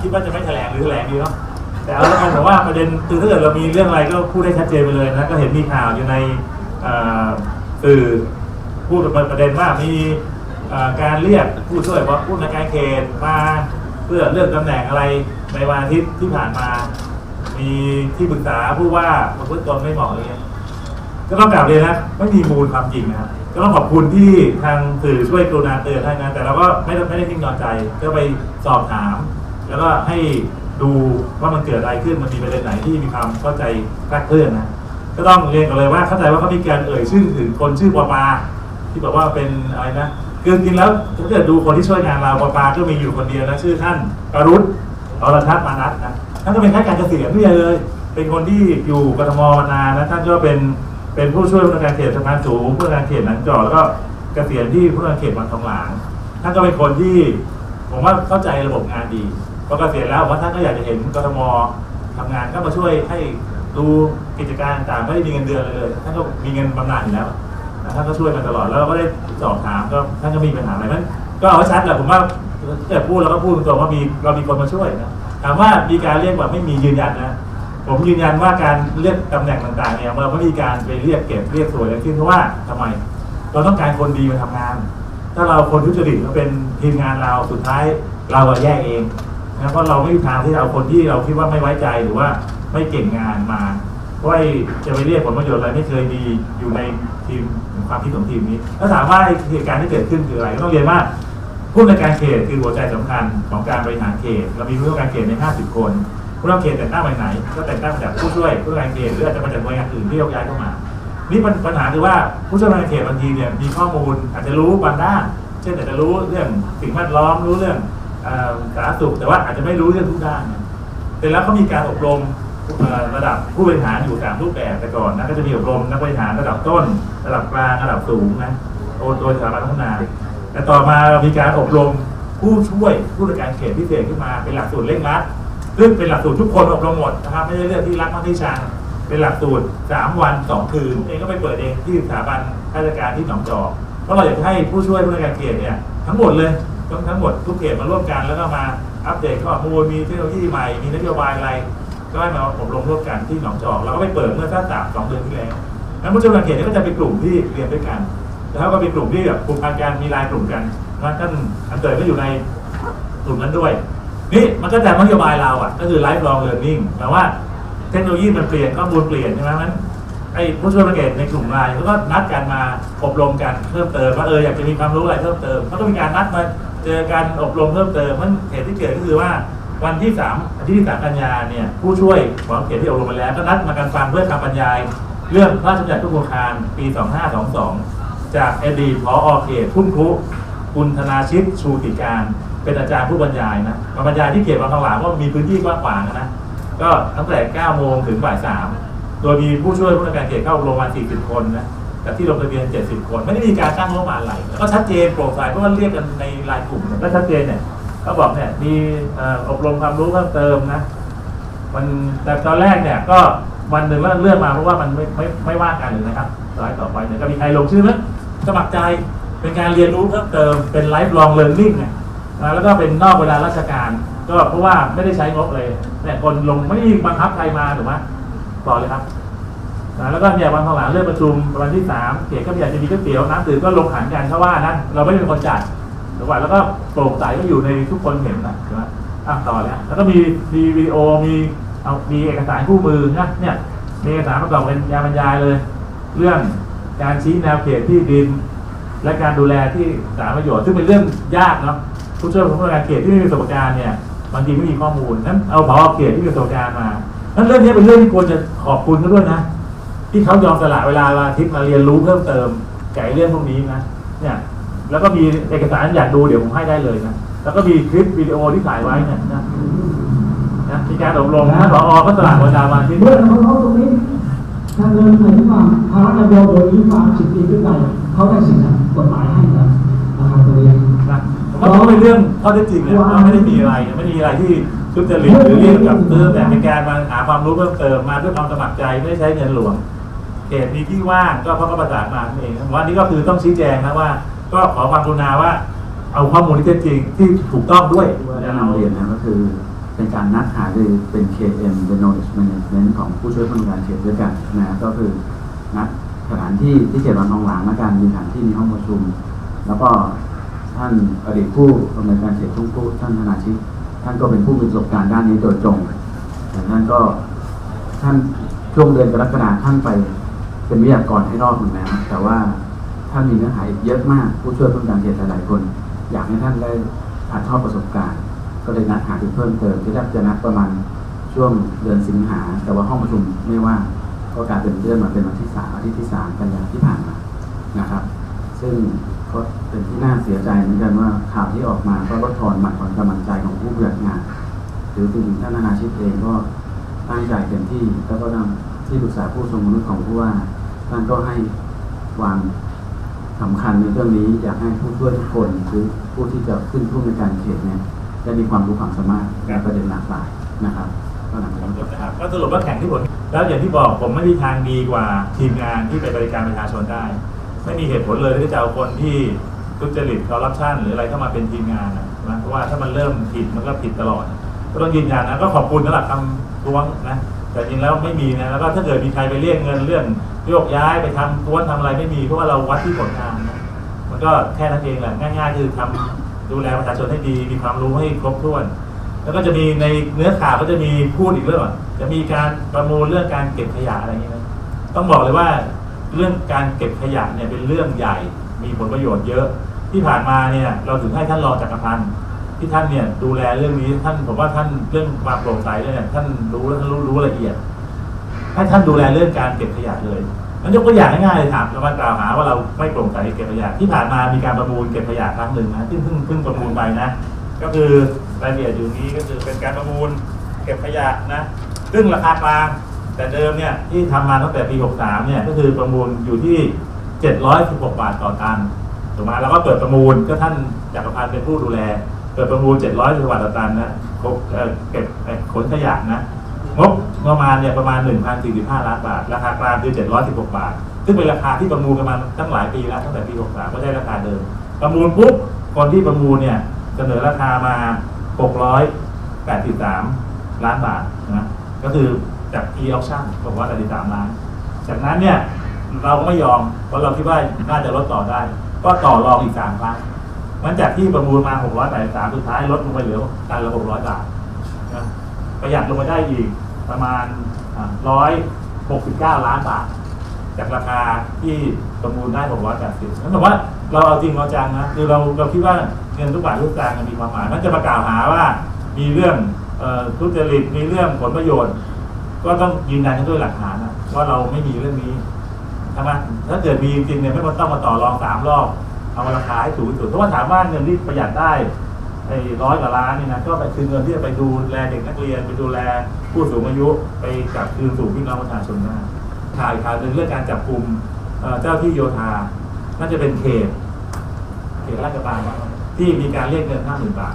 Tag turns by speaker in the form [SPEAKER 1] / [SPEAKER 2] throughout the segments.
[SPEAKER 1] คิดว่าจะไม่แถลงหรือแถลงดีเนาะแต่เอาแล้วกันแต่ว่าประเด็นคือถ้าเกิดเรามีเรื่องอะไรก็พูดได้ชัดเจนไปเลยนะก็เห็นมีข่าวอยู่ในสื่อพูดประเด็นว่ามีการเรียกผู้ช่วยว่าผู้ในการเขตมาเพื่อเลือกตำแหน่งอะไรในวันอาทิตย์ที่ผ่านมา มีที่ปรึกษาผู้ว่าประพฤติตนไม่เหมาะอะไรเงี้ยก็ต้องกลับเลยนนะไม่มีมูลความจริงนะครับก็ต้องขอบคุณที่ทางสื่อช่วยกรุณาเตือนให้นะแต่เราก็ไม่ได้ไม่ได้นิ่งนอนใจก็ไปสอบถาม แล้วก็ให้ดูว่ามันเกิดอะไรขึ้นมันมีประเด็นไหนที่มีความเข้าใจคลาดเคลื่อนนะก็ต้องเรียนกันเลยว่าเข้าใจว่าเขามีการเอ่ยชื่อถึงคนชื่อปอปาที่บอกว่าเป็นอะไรนะคือจริงแล้วถ้าเกิดดูคนที่ช่วยงานเราปอปาก็มีอยู่คนเดียวนะชื่อท่านปรุษอรทัศน์มานัทนะท่านก็เป็นข้าราชการเกษียณไม่ใช่เลย เป็นคนที่อยู่กทมมานานนะท่านก็เป็นเป็นผู้ช่วยผู้การเขตสำนักสูงผู้การเขตหนังจอแล้วก็เกษียณที่ผู้การเขตวังทองหลางท่านก็เป็นคนที่ผมว่าเข้าใจระบบงานดี พอเกษียณแล้วว่าท่านก็อยากจะเห็นกรทมทำงานก็มาช่วยให้ดูกิจการต่างไม่ได้มีเงินเดือนเลยท่านก็มีเงินบำนาญอยู่แล้วท่านก็ช่วยมาตลอดแล้วเราก็ได้สอบถามก็ท่านก็มีปัญหาอะไรนั้นก็เอาไว้ชัดแหละผมว่าเกิดพูดเราก็พูดตรงว่ามีเรามีคนมาช่วยนะถามว่ามีการเรียกแบบไม่มียืนยันนะผมยืนยันว่าการเลือกตำแหน่งต่างๆเนี่ยเราไม่มีการไปเรียกเก็บเรียกสวยอะไรขึ้นเพราะว่าทำไม เราต้องการคนดีมาทำงาน ถ้าเราคนทุจริตมาเป็นทีมงานเราสุดท้ายเราอะแย่เอง นะเพราะเราไม่มีทางที่จะเอาคนที่เราคิดว่าไม่ไว้ใจหรือว่าไม่เก่งงานมาเพราะจะไปเรียกผลประโยชน์อะไรไม่เคยมีอยู่ในทีมความคิดของทีมนี้ถ้าถามว่าเหตุการณ์ที่เกิดขึ้นคืออะไรก็ต้องเรียนว่าผู้ในการเขตคือหัวใจสำคัญของการบริหารเขตเรามีผู้ในการเขตใน 50 คนผู้ว่าเขตแต่งตั้งไปไหน ก็แต่งตั้งมาจากผู้ช่วยผู้ในวยการเขตหรืออาจจะมาจากหน่วยงานอื่นที่ยกย้ายเข้ามานี่ปัญหาคือว่าผู้ช่วยในวยการเขตบางทีเนี่ยมีข้อมูลอาจจะรู้บางด้าน เช่นอาจจะรู้เรื่องสิ่งแวดล้อมรู้เรื่อง สาธารณสุขแต่ว่าอาจจะไม่รู้เรื่องทุกด้านนะแต่แล้วเขามีการอบรมระดับผู้บริหารอยู่สามรูปแบบแต่ก่อนนะก็จะมีอบรมนักบริหารระดับต้น ระดับกลางระดับสูงนะโดยโดยสถาบันพัฒนาแต่ต่อมาเรามีการอบรมผู้ช่วยผู้ในวยการเขตพิเศษขึ้นมาเป็นหลักสูตรเร่งรัดซึ่งเป็นหลักสูตรทุกคนอบรมหมดนะครับไม่ใช่เรื่องที่รักมากที่ชังเป็นหลักสูตร3วัน2คืนเองก็ไปเปิดเองที่สถาบันข้าราชการที่หนองจอกเพราะเราอยากให้ผู้ช่วยผู้ในวยการเขตเนี่ยทั้งหมดเลย ทั้งทั้งหมดทุกเขตมาร่วมกันแล้วก็มาอัปเดตข้อมูลมีเทคโนโลยีใหม่มีนโยบายอะไร ก็ให้มาอบรมร่วมกันที่หนองจอกเราก็ไปเปิดเมื่อสักสามสองเดือนที่แล้วนั้นผู้ช่วยผู้ในวยการเขตเนี่ยก็จะเป็นกลุ่มที่เรียนด้วยกันแล้วก็เป็นกลุ่มที่แบบกลุ่มพันการมีรายกลุ่มกันนะท่านอันเตยก็อยู่ในกลุ่มนั้นด้วย นี่มันก็จะนโยบายเราอะ ก็คือ lifelong learning แปลว่าเทคโนโลยีมันเปลี่ยนข้อมูลเปลี่ยนใช่ไหมนั้นไอ้ผู้ช่วยประเกตในกลุ่มรายเขาก็นัดกันมาอบรมกันเพิ่มเติมว่าเอออยากจะมีความรู้อะไรเพิ่มเติมเขาก็มีการนัดมา เจอกันอบรมเพิ่มเติมมันเหตุที่เกิดก็คือว่าวันที่สามอาทิตย์ที่สามกันยาเนี่ยผู้ช่วยของเขตที่อบรมมาแล้วก็นัดมากันฟังเพื่อคำบรรยาย เรื่องพระราชบัญญัติผู้ปกครองปี 2522 จากอดีตผอเขตทุ่งครุคุณธนาชิตชูติการ เป็นอาจารย์ผู้บรรยายนะมาบรรยายที่เขตบางทองหลางเพรามีพื้นที่กว้างขวางนะก็ตั้งแต่9โมงถึงบ่าย3โดยมีผู้ช่วยผู้ในวยการเขตเข้าโรงพยา40 คนนะ แต่ที่ลงทะเบียน 70 คน ไม่ได้มีการตั้งงบประมาณอะไรแล้วก็ชัดเจนโปร่งใสเพราะว่าเรียกกันในรายกลุ่มก็ชัดเจนเนี่ยเขาบอกเนี่ยมีอบรมความรู้เพิ่มเติมนะมันแต่ตอนแรกเนี่ยก็วันหนึ่งแล้วเลื่อนมาเพราะว่ามันไม่ไม่ไม่ว่างกันเลยนะครับสไลด์ต่อไปเนี่ยก็มีใครลงชื่อไหมสมัครใจเป็นการเรียนรู้เพิ่มเติมเป็น lifelong learning เนี่ยนะแล้วก็เป็นนอกเวลาราชการก็เพราะว่าไม่ได้ใช้งบเลยเนี่ยคนลงไม่ได้บังคับใครมาถูกไหมต่อเลยครับ นะแล้วก็เนี่ยวันทองหลางเริ่มประชุมวันที่สามเขตก็อยากจะมีก๋วยเตี๋ยวน้ำดื่มก็ลงขันกันเขาว่านะเราไม่เป็นคนจัดถูกป่ะแล้วก็โปร่งใสก็อยู่ในทุกคนเห็นนะใช่ไหมอะต่อเลยอะแล้วก็มีมีวิดีโอมีเอามีเอกสารคู่มือนะเนี่ยมีเอกสารประกอบเป็นยาบรรยายเลย เรื่องการชี้แนวเขตที่ดิน และการดูแลที่สาธารณประโยชน์ซึ่งเป็นเรื่องยากเนาะผู้ช่วยผู้ว่าการเขตที่ไม่มีประสบการณ์เนี่ยบางทีไม่มีข้อมูลนั้นเอาผอเขตที่มีประสบการณ์มานั้นเรื่องนี้เป็นเรื่องที่ควรจะขอบคุณเขาด้วยนะ ที่เขายอมสละเวลาวันอาทิตย์มาเรียนรู้เพิ่มเติมแก่เรื่องพวกนี้นะเนี่ยแล้วก็มีเอกสารอยากดูเดี๋ยวผมให้ได้เลยนะแล้วก็มีคลิปวิดีโอที่ถ่ายไว้เนี่ยนะนะมีการอบรมท่านผอก็สละเวลาวันอาทิตย์
[SPEAKER 2] เมื่อเขาเขาตรงนี้ทางเดินไหนว่าภาระดำรงโดยอายุความสิบปีขึ้นไปเขาได้สิทธิ์กฎหมายให้แล้วนะครับตรงนี้
[SPEAKER 1] นะผมว่ามันเป็นเรื่องข้อเท็จจริงนะว่าไม่ได้มีอะไรไม่ได้มีอะไรที่ทุจริตหรือเรียกกับซื้อแต่เป็นการมาหาความรู้เพิ่มเติมมาด้วยความสมัครใจไม่ได้ใช้เงินหลวง เขตมีที่ว่างก็เพราะก็ประสานมาเองว่านี่ก็คือต้องชี้แจงนะว่า ก็ขอความกรุณาว่า เอาข้อมูลที่เท็จริงที่ถูกต้องด้วย
[SPEAKER 3] ที่ว่าเรียนนะก็คือเป็นการนัดหารือเป็น KM เป็น Knowledge Management ของผู้ช่วยผู้อำนการเขตด้วยกันนะก็คือนัดสถานที่ที่เขตวังทองหลางและการมีสถานที่มีห้องประชุม แล้วก็ท่านอดีตผู้อำนวยการเขตทุ่งผู้ท่านธนาชิตท่านก็เป็นผู้มีประสบการณ์ด้านนี้โดยตรงแต่ท่านก็ท่านช่วงเดือนกรกฎาคมท่านไป เป็นวิทยากรให้รอบหนึ่งแล้วแต่ว่าท่านมีเนื้อหาอีกเยอะมากผู้ช่วยผู้อำการเขตหลายๆคน อยากให้ท่านได้ถ่ายทอดประสบการณ์ ก็เลยนัดหาเพิ่มเติมที่แรกจะนัดประมาณช่วงเดือนสิงหา แต่ว่าห้องประชุมไม่ว่างก็กลายเป็นเลื่อนมาเป็นวันที่สามอาทิตย์ที่สามกันยาที่ผ่านมานะครับ ซึ่งก็เป็นที่น่าเสียใจเหมือนกันว่าข่าวที่ออกมาก็ลดทอนหมั่นทอนกำลังใจของผู้ปฏิบัติงานหรือถึงท่านนานาชิตเองก็ตั้งใจเต็มที่แล้วก็นำ ที่ปรึกษาผู้ทรงคุณของผู้ว่าท่านก็ให้วางสำคัญในเรื่องนี้ อยากให้ผู้ช่วยทุกคนหรือผู้ที่จะขึ้นผู้ในการเขตเนี่ยได้มีความรู้ความสามารถในประเด็นหลากหลายนะครับก็หลังจากนี้
[SPEAKER 1] นะครับก็สรุปว่าแข่งที่ผลแล้วอย่างที่บอกผมไม่มีทางดีกว่าทีมงานที่ไปบริการประชาชนได้ ไม่มีเหตุผลเลยที่จะเอาคนที่ทุจริตคอร์รัปชันหรืออะไรเข้ามาเป็นทีมงานนะเพราะว่าถ้ามันเริ่มผิดมันก็ผิดตลอด ก็ต้องยืนยันนะก็ขอบคุณสำหรับคำท้วงนะแต่จริงแล้วไม่มีนะแล้วก็ถ้าเกิดมีใครไปเรียกเงินเรื่องโยกย้ายไปทำท้วนทำอะไรไม่มีเพราะว่าเราวัดที่ผลงานนะมันก็แค่นั้นเองแหละง่าย ๆ คือทำดูแลประชาชนให้ดีมีความรู้ให้ครบถ้วน แล้วก็จะมีในเนื้อข่าวก็จะมีพูดอีกเรื่องจะมีการประมูลเรื่องการเก็บขยะอะไรอย่างนี้นะต้องบอกเลยว่าเรื่องการเก็บขยะเนี่ยเป็นเรื่องใหญ่มีผลประโยชน์เยอะที่ผ่านมาเนี่ยเราถึงให้ท่านรองจักรพันธ์ ที่ท่านเนี่ยดูแลเรื่องนี้ท่านผมว่าท่านเรื่องความโปร่งใสเนี่ยท่านรู้และท่านรู้รู้ละเอียดให้ท่านดูแลเรื่องการเก็บขยะเลยมันยกตัวอย่างง่ายๆเลยถามเรามากล่าวหาว่าเราไม่โปร่งใสเก็บขยะที่ผ่านมามีการประมูลเก็บขยะครั้งหนึ่งนะซึ่งเพิ่งเพิ่งประมูลไปนะ ก็คือรายละเอียดอยู่นี้ก็คือเป็นการประมูลเก็บขยะนะซึ่งราคากลางแต่เดิมเนี่ยที่ทำมาตั้งแต่ปี 63 เนี่ยก็คือประมูลอยู่ที่ 716 บาทต่อตันถูกไหมแล้วก็เปิดประมูลก็ท่านจักรพันธ์เป็นผู้ดูแล เปิดประมูล700บาทต่อตันนะครบเอ่อเก็บขนขยะนะงบประมาณเนี่ยประมาณ 1,045 ล้านบาท ราคากลางคือ 716 บาท ซึ่งเป็นราคาที่ประมูลกันมาตั้งหลายปีแล้วตั้งแต่ปี 63 ก็ได้ราคาเดิม ประมูลปุ๊บคนที่ประมูลเนี่ยเสนอราคามา 683 ล้านบาทนะก็คือจาก e-auction บอกว่า83ล้าน จากนั้นเนี่ยเราก็ไม่ยอมเพราะเราคิดว่าน่าจะลดต่อได้ ก็ต่อรองอีกสามครั้ง มันจากที่ประมูลมา 683 สุดท้ายลดลงไปเหลือตันละ 600 บาทนะประหยัดลงไปได้อีกประมาณอ่า169 ล้านบาท จากราคาที่ประมูลได้ 680นั่นแปลว่าเราเอาจริงเอาจังนะคือเราเราคิดว่าเงินทุกบาททุกสตางค์มันมีความหมายมันจะมากล่าวหาว่ามีเรื่องทุจริตมีเรื่องผลประโยชน์ ก็ต้องยืนยันกันด้วยหลักฐานนะว่าเราไม่มีเรื่องนี้ใช่ไหมถ้าเกิดมีจริงเนี่ยไม่ต้องมาต่อรองสามรอบ เอาราคาให้สูงที่สุดเพราะว่าถามว่าเงินที่ประหยัดได้ไอ้ร้อยกว่าล้านนี่นะก็ไปคือเงินที่จะไปดูแลเด็กนักเรียน ไปดูแลผู้สูงอายุไปกลับคืนสู่พี่น้องประชาชนได้ข่าวอีกข่าวหนึ่งเรื่องการจับกลุ่มเอ่อเจ้าที่โยธา น่าจะเป็นเขตเขตราชบัณฑที่มีการเรียกเงินห้าหมื่นบาท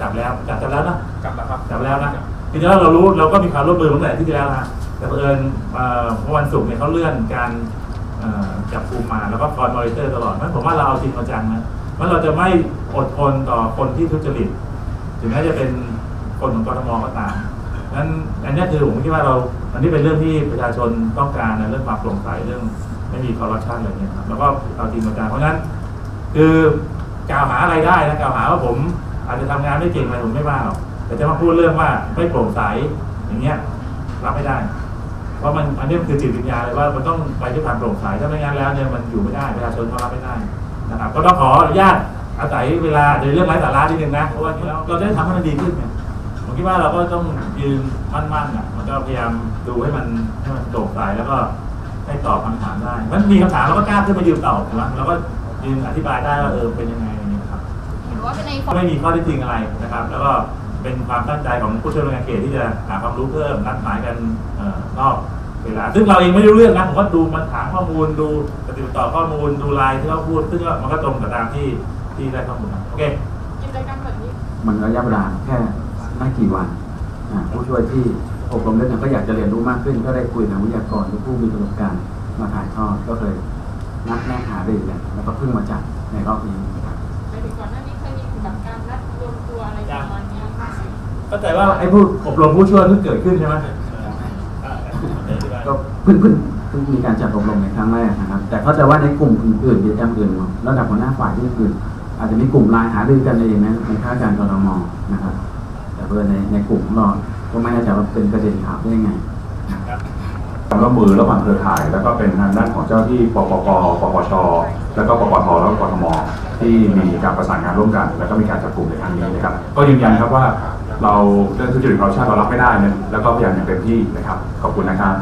[SPEAKER 1] จับแล้วจับจับแล้วนะ
[SPEAKER 4] กลับแล้วครับ
[SPEAKER 1] จับแล้วนะทีนี้เรารู้เราก็มีความร่วมมือตั้งแต่ที่ที่แล้วนะแต่เผอิญเอ่อเมื่อวันศุกร์เนี่ยเขาเลื่อนการเอ่อ จับกลุ่มมาแล้วก็คอยมอนิเตอร์ตลอดนั้นผมว่าเราเอาจริงเอาจังนะว่าเราจะไม่อดทนต่อคนที่ทุจริต ถึงแม้จะเป็นคนของกรทมก็ตามนั้นอันนี้คือผมคิดว่าเราอันนี้เป็นเรื่องที่ประชาชนต้องการนะเรื่องความโปร่งใสเรื่องไม่มีคอร์รัปชันอะไรเงี้ยครับแล้วก็เอาจริงเอาจังเพราะฉะนั้น คือกล่าวหาอะไรได้นะกล่าวหาว่าผมอาจจะทำงานไม่เก่งอะไรผมไม่ว่าหรอกแต่จะมาพูดเรื่องว่าไม่โปร่งใสอย่างเงี้ยรับไม่ได้ เพราะมันอันนี้มันคือจิตวิญญาณเลยว่ามันต้องไปด้วยความโปร่งใสถ้าไม่งั้นแล้วเนี่ยมันอยู่ไม่ได้ประชาชนก็รับไม่ได้นะครับ ก็ต้องขออนุญาตอาศัยเวลาในเรื่องไร้สาระนิดนึงนะเพราะว่าเราเราจะได้ทำให้มันดีขึ้นไงผมคิดว่าเราก็ต้องยืนมั่นๆอะมันก็พยายามดูให้มันให้มันโปร่งใสแล้วก็ให้ตอบคำถามได้ มันมีคำถามเราก็กล้าขึ้นมายืนตอบถูกไหมเราก็ยืนอธิบายได้ว่าเออเป็นยังไงอย่างเงี้ยครับ
[SPEAKER 5] เห็นว่าเป็นใน
[SPEAKER 1] ไม่มีข้อเท็จจริงอะไรนะครับ แล้วก็ เป็นความตั้งใจของผู้ช่วยราชการเขตที่จะหาความรู้เพิ่มนัดหมายกันเอ่อนอกเวลาซึ่งเราเองไม่รู้เรื่องนะผมก็ดูมันถามข้อมูลดูปฏิบัติต่อข้อมูลดูไลน์ที่เขาพูดซึ่งก็มันก็ตรงกับตามที่ที่ได้ข้อมูลมาโอเค
[SPEAKER 5] กิจกรรมแบบนี้
[SPEAKER 3] มันระยะเวลาแค่ไม่กี่วันอ่าผู้ช่วยที่อบรมเรื่องนั้นก็อยากจะเรียนรู้มากขึ้น ก็ได้คุยกับวิทยากรหรือผู้มีประสบการณ์มาถ่ายทอดก็เลยนัดแนะหารือกันแล้วก็เพิ่งมาจัดในรอบนี้
[SPEAKER 1] เข้าใจว่าไอ้ผู้อบรมผู้ช่วยเพิ่งเกิดขึ้นใช่ไหมอ่า
[SPEAKER 3] ก็เพิ่งเพิ่งเพิ่งมีการจัดอบรมในครั้งแรกนะครับ แต่เข้าใจว่าในกลุ่มอื่นๆกิจกรรมอื่นระดับหัวหน้าฝ่ายที่อื่นอาจจะมีกลุ่มไลน์หารือกันเองนะในข้าราชการกรทมนะครับ แต่เพื่อในในกลุ่มของเราก็ไม่แน่ใจว่าเป็นประเด็นข่าวได้ยังไง
[SPEAKER 4] ความร่วมมือระหว่างเครือข่าย แล้วก็เป็นทางด้านของเจ้าที่ปปปปปช แล้วก็ปปทแล้วก็กทมที่มีการประสานงานร่วมกัน แล้วก็มีการจับกลุ่มในครั้งนี้นะครับ ก็ยืนยันครับว่า เราเรื่องทุจริตคอร์รัปชันเรารับไม่ได้นะแล้วก็พยายามอย่างเต็มที่นะครับขอบคุณนะครับ